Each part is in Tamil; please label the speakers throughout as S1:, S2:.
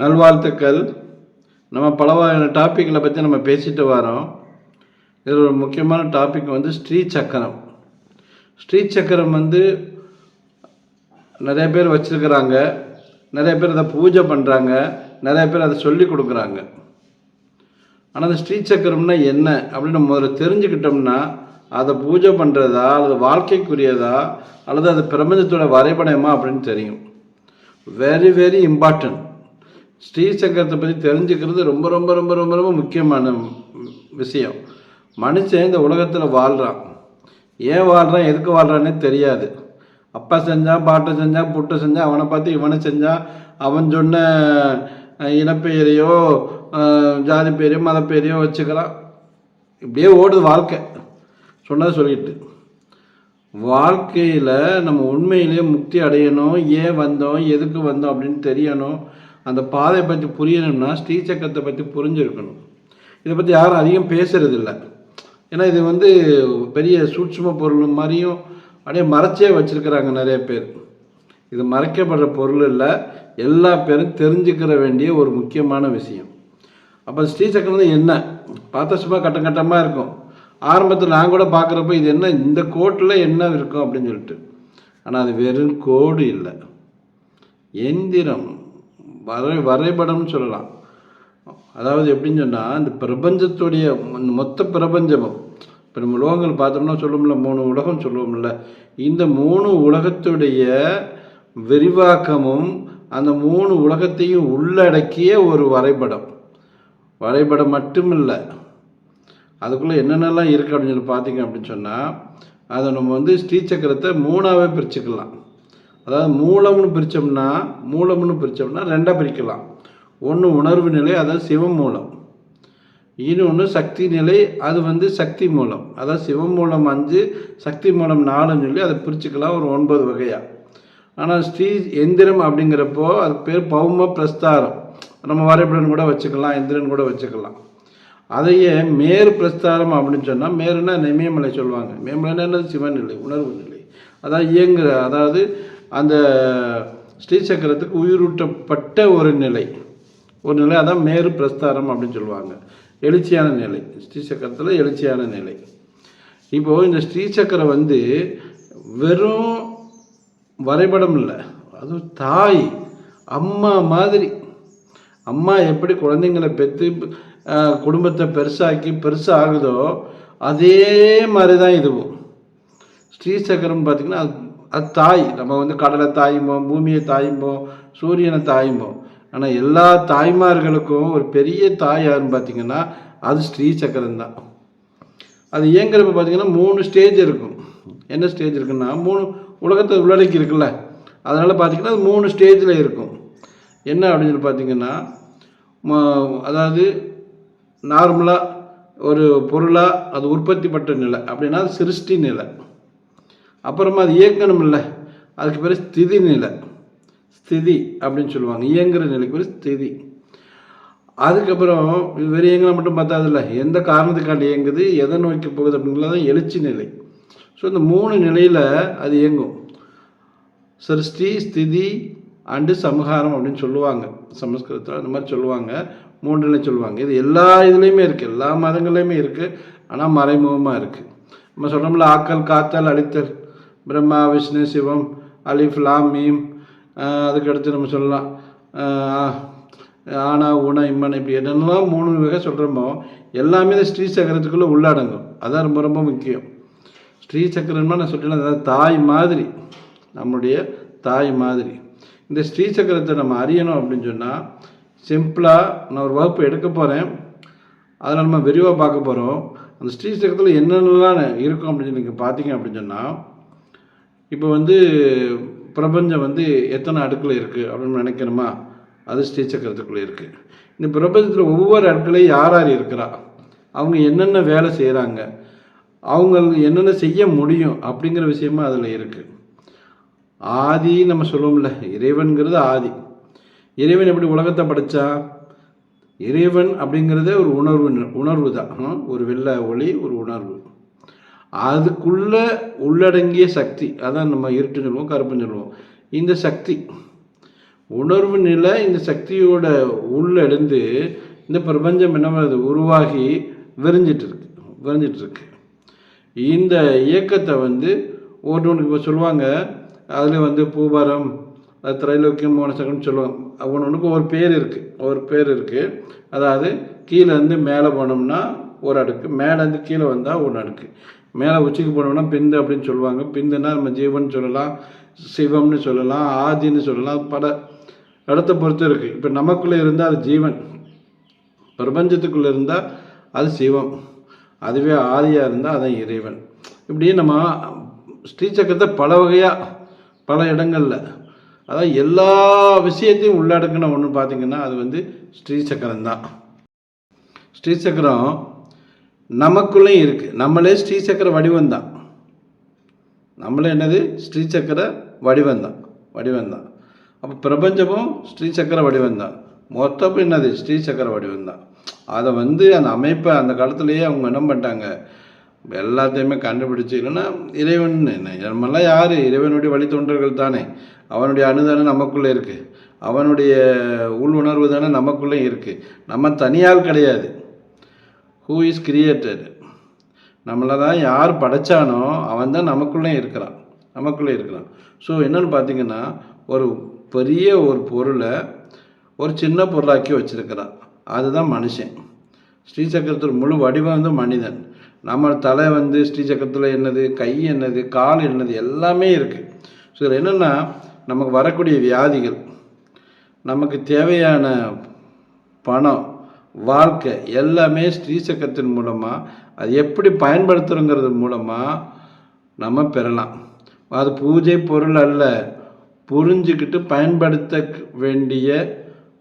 S1: நல்வாழ்த்துக்கள். நம்ம பல வகையான டாப்பிக்கில் பற்றி நம்ம பேசிட்டு வரோம். இதில் ஒரு முக்கியமான டாபிக் வந்து ஸ்ரீ சக்கரம். ஸ்ரீ சக்கரம் வந்து நிறைய பேர் வச்சுருக்கிறாங்க. நிறைய பேர் அதை பூஜை பண்ணுறாங்க நிறைய பேர் அதை சொல்லி கொடுக்குறாங்க. ஆனால் அந்த ஸ்ரீ சக்கரம்னா என்ன அப்படின்னு நம்ம முதல்ல தெரிஞ்சுக்கிட்டோம்னா அதை பூஜை பண்ணுறதா அல்லது வாழ்க்கைக்குரியதா அல்லது அது பிரபஞ்சத்தோட வரைபடமா அப்படின்னு தெரியும். வெரி வெரி இம்பார்ட்டன்ட் ஸ்ரீசக்கரத்தை பற்றி தெரிஞ்சுக்கிறது ரொம்ப ரொம்ப ரொம்ப ரொம்ப ரொம்ப முக்கியமான விஷயம். மனுஷன் இந்த உலகத்தில் வாழ்கிறான் ஏன் வாழ்கிறான் எதுக்கு வாழ்கிறான்னே தெரியாது. அப்பா செஞ்சான் பாட்டை செஞ்சான் புட்டை செஞ்சான் அவனை பார்த்து இவனை செஞ்சான் அவன் சொன்ன இனப்பெயரையோ ஜாதி பேரையோ மத பேரையோ வச்சுக்கிறான். இப்படியே ஓடுது வாழ்க்கை. சொன்னதை சொல்லிட்டு. வாழ்க்கையில் நம்ம உண்மையிலேயே முக்தி அடையணும். ஏன் வந்தோம்? எதுக்கு வந்தோம்? அப்படின்னு தெரியணும். அந்த பாதையை பற்றி புரியணும்னா ஸ்ரீசக்கரத்தை பற்றி புரிஞ்சிருக்கணும். இதை பற்றி யாரும் அதிகம் பேசுறதில்ல. ஏன்னா இது வந்து பெரிய சூட்சும பொருள் மாதிரியும் அப்படியே மறைச்சே வச்சுருக்கிறாங்க நிறைய பேர். இது மறைக்கப்படுற பொருள் இல்லை. எல்லா பேரும் தெரிஞ்சுக்கிற வேண்டிய ஒரு முக்கியமான விஷயம். அப்போ ஸ்ரீசக்கரம் வந்து என்ன? பார்த்தா சும்மா கட்டம் கட்டமாக இருக்கும். ஆரம்பத்தில் நான் கூட பார்க்குறப்ப இது என்ன? இந்த கோட்டில் என்ன இருக்கும் அப்படின்னு சொல்லிட்டு. ஆனால் அது வெறும் கோடு இல்லை. எந்திரம். வரை வரைபடம்னு சொல்லலாம். அதாவது எப்படின்னு சொன்னால் இந்த பிரபஞ்சத்துடைய மொத்த பிரபஞ்சமும் இப்போ நம்ம உலகங்கள் பார்த்தோம்னா சொல்லுவோம்ல மூணு உலகம் சொல்லுவோம்ல இந்த மூணு உலகத்துடைய விரிவாக்கமும் அந்த மூணு உலகத்தையும் உள்ளடக்கிய ஒரு வரைபடம். வரைபடம் மட்டும் இல்லை அதுக்குள்ளே என்னென்னலாம் இருக்குது அப்படின்னு சொல்லி பார்த்தீங்க அப்படின்னு சொன்னால் அதை நம்ம வந்து ஸ்ரீசக்கரத்தை மூணாகவே பிரிச்சுக்கலாம். அதாவது மூலம்னு பிரித்தோம்னா மூலம்னு பிரித்தோம்னா ரெண்டாக பிரிக்கலாம். ஒன்று உணர்வு நிலை அதாவது சிவம் மூலம் இன்னொன்று சக்தி நிலை அது வந்து சக்தி மூலம். அதாவது சிவமூலம் அஞ்சு சக்தி மூலம் நாலுன்னு சொல்லி அதை பிரிச்சுக்கலாம் ஒரு ஒன்பது வகையாக ஆனால் ஸ்ரீ எந்திரம் அப்படிங்கிறப்போ அது பேர் பௌம பிரஸ்தாரம். நம்ம வரைபடன் கூட வச்சுக்கலாம் எந்திரன் கூட வச்சுக்கலாம். அதையே மேரு பிரஸ்தாரம் அப்படின்னு சொன்னால் மேருன்னா நெமியமலை சொல்லுவாங்க. மேமலைன்னா என்னது? சிவநிலை உணர்வு நிலை. அதாவது இயங்குற அதாவது அந்த ஸ்ரீசக்கரத்துக்கு உயிரூட்டப்பட்ட ஒரு நிலை. ஒரு நிலை அதான் மேரு பிரஸ்தாரம் அப்படின்னு சொல்லுவாங்க. எழுச்சியான நிலை. ஸ்ரீசக்கரத்தில் எழுச்சியான நிலை. இப்போது இந்த ஸ்ரீசக்கரம் வந்து வெறும் வரைபடம் இல்லை. அது தாய் அம்மா மாதிரி. அம்மா எப்படி குழந்தைங்களை பெற்று குடும்பத்தை பெருசாக்கி பெருசாக ஆகுதோ அதே மாதிரி தான் இதுவும். ஸ்ரீசக்கரம் பார்த்திங்கன்னா அது அது தாய் நம்ம வந்து கடலை தாயும்போம் பூமியை தாயும்போம் சூரியனை தாயும்போம் ஆனால் எல்லா தாய்மார்களுக்கும் ஒரு பெரிய தாய் யாருன்னு பார்த்தீங்கன்னா அது ஸ்ரீ சக்கரம் தான். அது இயங்குறப்ப பார்த்தீங்கன்னா மூணு ஸ்டேஜ் இருக்கும். என்ன ஸ்டேஜ் இருக்குன்னா மூணு உலகத்தை உள்ளடக்கி இருக்குல்ல. அதனால் பார்த்தீங்கன்னா அது மூணு ஸ்டேஜில் இருக்கும். என்ன அப்படின்னு சொல்லி பார்த்தீங்கன்னா அதாவது நார்மலாக ஒரு பொருளாக அது உற்பத்தி பட்ட நிலை. அப்படின்னா அது சிருஷ்டி நிலை. அப்புறமா அது இயக்கணும் இல்லை. அதுக்கு பேர் ஸ்திதி நிலை. ஸ்திதி அப்படின்னு சொல்லுவாங்க. இயங்குகிற நிலைக்கு பேர் ஸ்திதி. அதுக்கப்புறம் இது வெறும் இயங்கினா மட்டும் பத்தாதில்ல. எந்த காரணத்துக்காண்டி இயங்குது எதை நோக்கி போகுது அப்படிங்கிறது எழுச்சி நிலை. ஸோ இந்த மூணு நிலையில் அது இயங்கும். சிருஷ்டி ஸ்திதி அண்டு சம்ஹாரம் அப்படின்னு சொல்லுவாங்க. சமஸ்கிருதத்தில் அந்த மாதிரி சொல்லுவாங்க. மூன்று நிலை சொல்லுவாங்க. இது எல்லா இதுலேயுமே இருக்குது எல்லா மதங்கள்லையுமே இருக்குது ஆனால் மறைமுகமாக இருக்குது நம்ம சொல்கிறோம்ல ஆக்கல் காத்தல் அழித்தல் பிரம்மா விஷ்ணு சிவம் அலிஃப் லாம் மீம் அதுக்கடுத்து நம்ம சொல்லலாம் ஆனா உண இம்மன் இப்படி என்னென்னலாம் மூணு வகை சொல்கிறோமோ எல்லாமே இந்த ஸ்ரீ சக்கரத்துக்குள்ளே உள்ளடங்கும். அதான் ரொம்ப ரொம்ப முக்கியம். ஸ்ரீ சக்கரம்னா நான் சொல்லிட்டேன் அதாவது தாய் மாதிரி நம்முடைய தாய் மாதிரி. இந்த ஸ்ரீ சக்கரத்தை நம்ம அறியணும் அப்படின்னு சொன்னால் சிம்பிளாக நான் ஒரு வகுப்பு எடுக்க போகிறேன் அதில் நம்ம விரிவாக பார்க்க போகிறோம் அந்த ஸ்ரீ சக்கரத்தில் என்னென்னலாம் இருக்கும் அப்படின்னு சொல்லி நீங்கள் பார்த்தீங்க அப்படின்னு சொன்னால் இப்போ வந்து பிரபஞ்சம் வந்து எத்தனை அடுக்கில் இருக்குது அப்படின்னு நினைக்கணுமா? அது ஸ்ரீசக்கரத்துக்குள்ளே இருக்குது இந்த பிரபஞ்சத்தில் ஒவ்வொரு அடுக்களையும் யார் யார் இருக்கிறா? அவங்க என்னென்ன வேலை செய்கிறாங்க அவங்க என்னென்ன செய்ய முடியும் அப்படிங்கிற விஷயமா அதில் இருக்குது ஆதி நம்ம சொல்லுவோம்ல இறைவன்கிறது ஆதி. இறைவன் எப்படி உலகத்தை படைத்தா இறைவன் அப்படிங்கிறதே ஒரு உணர்வு உணர்வு தான் ஒரு வெள்ளை ஒளி ஒரு உணர்வு. அதுக்குள்ளே உள்ளடங்கிய சக்தி. அதான் நம்ம இருட்டுன்னு சொல்லுவோம் கருப்புன்னு சொல்லுவோம் இந்த சக்தி உணர்வு நிலை இந்த சக்தியோட உள்ளிருந்து இந்த பிரபஞ்சம் என்ன பண்ணுது? உருவாகி விரிஞ்சிட்டு இருக்கு விரிஞ்சிட்டு இருக்கு இந்த இயக்கத்தை வந்து ஒவ்வொன்றுக்கு இப்போ சொல்லுவாங்க அதில் வந்து பூபாரம் அது திரைலோக்கியம் மோனசகம்னு சொல்லுவாங்க. ஒன்று ஒரு பேர் இருக்குது ஒரு பேர் இருக்குது அதாவது கீழேருந்து மேலே போனோம்னா ஒரு அடுக்கு மேலேருந்து கீழே வந்தால் ஒன்று அடுக்கு. மேலே உச்சிக்கு போனோம்னா பிந்து அப்படின்னு சொல்லுவாங்க. பிந்துன்னா நம்ம ஜீவன் சொல்லலாம் சிவம்னு சொல்லலாம் ஆதின்னு சொல்லலாம் பல இடத்த பொறுத்து இருக்குது இப்போ நமக்குள்ளே இருந்தால் அது ஜீவன். பிரபஞ்சத்துக்குள்ளே இருந்தால் அது சிவம். அதுவே ஆதியாக இருந்தால் அதான் இறைவன். இப்படி நம்ம ஸ்ரீசக்கரத்தை பல வகையாக பல இடங்களில் அதாவது எல்லா விஷயத்தையும் உள்ளடக்கின ஒன்று பார்த்திங்கன்னா அது வந்து ஸ்ரீசக்கரம் தான் ஸ்ரீசக்கரம் நமக்குள்ளேயும் இருக்குது நம்மளே ஸ்ரீசக்கர வடிவம் தான் நம்மளே என்னது? ஸ்ரீசக்கர வடிவம் தான் வடிவம் தான் அப்போ பிரபஞ்சமும் ஸ்ரீசக்கர வடிவம் தான் மொத்தமும் என்னது? ஸ்ரீசக்கர வடிவம் தான் அதை வந்து அந்த அமைப்பை அந்த காலத்துலேயே அவங்க என்ன பண்ணிட்டாங்க? எல்லாத்தையுமே கண்டுபிடிச்சு இல்லைன்னா இறைவன் என்ன? நம்மெல்லாம் யார்? இறைவனுடைய வழித்தோன்றல்கள் தானே. அவனுடைய அணுதானம் நமக்குள்ளே இருக்குது அவனுடைய உள் உணர்வு தானே நமக்குள்ளே இருக்குது நம்ம தனியால் கிடையாது. ஹூ இஸ் கிரியேட்டட் நம்மளை தான் யார் படைச்சானோ அவன் தான் நமக்குள்ளே இருக்கிறான். நமக்குள்ளே இருக்கிறான். ஸோ என்னென்னு பார்த்தீங்கன்னா ஒரு பெரிய ஒரு பொருளை ஒரு சின்ன பொருளாக்கி வச்சிருக்கிறான். அதுதான் மனுஷன். ஸ்ரீசக்கரத்தில் முழு வடிவம் வந்து மனிதன். நம்ம தலை வந்து ஸ்ரீசக்கரத்தில் என்னது? கை என்னது? கால் என்னது? எல்லாமே இருக்குது ஸோ இதில் என்னென்னா நமக்கு வரக்கூடிய வியாதிகள் நமக்கு தேவையான பணம் வாழ்க்கை எல்லாமே ஸ்ரீசக்கத்தின் மூலமாக அது எப்படி பயன்படுத்துகிறோங்கிறது மூலமாக நம்ம பெறலாம். அது பூஜை பொருள் அல்ல புரிஞ்சுக்கிட்டு பயன்படுத்த வேண்டிய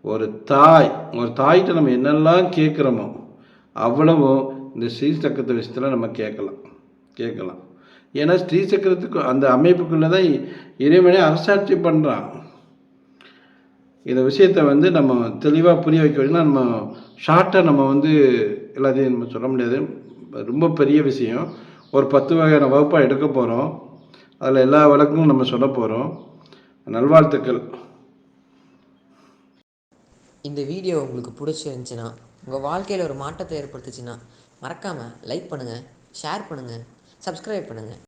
S1: ஒரு தாய் ஒரு தாய்கிட்ட நம்ம என்னெல்லாம் கேட்குறோமோ அவ்வளவும் இந்த ஸ்ரீசக்கரத்தை விஷயத்தில் நம்ம கேட்கலாம் கேட்கலாம். ஏன்னா ஸ்ரீசக்கரத்துக்கு அந்த அமைப்புக்குள்ளே தான் இறைவனே அரசாட்சி பண்ணுறான் இந்த விஷயத்தை வந்து நம்ம தெளிவாக புரிய வைக்க வேணும்னா நம்ம ஷார்ட்டாக நம்ம வந்து எல்லாத்தையும் நம்ம சொல்ல முடியாது. ரொம்ப பெரிய விஷயம். ஒரு பத்து வகையான வகுப்பாக எடுக்க போகிறோம் அதில் எல்லா விளக்கமும் நம்ம சொல்ல போகிறோம் நல்வாழ்த்துக்கள்.
S2: இந்த வீடியோ உங்களுக்கு பிடிச்சிருந்துச்சின்னா உங்கள் வாழ்க்கையில் ஒரு மாற்றத்தை ஏற்படுத்துச்சுன்னா மறக்காமல் லைக் பண்ணுங்கள் ஷேர் பண்ணுங்கள் சப்ஸ்கிரைப் பண்ணுங்கள்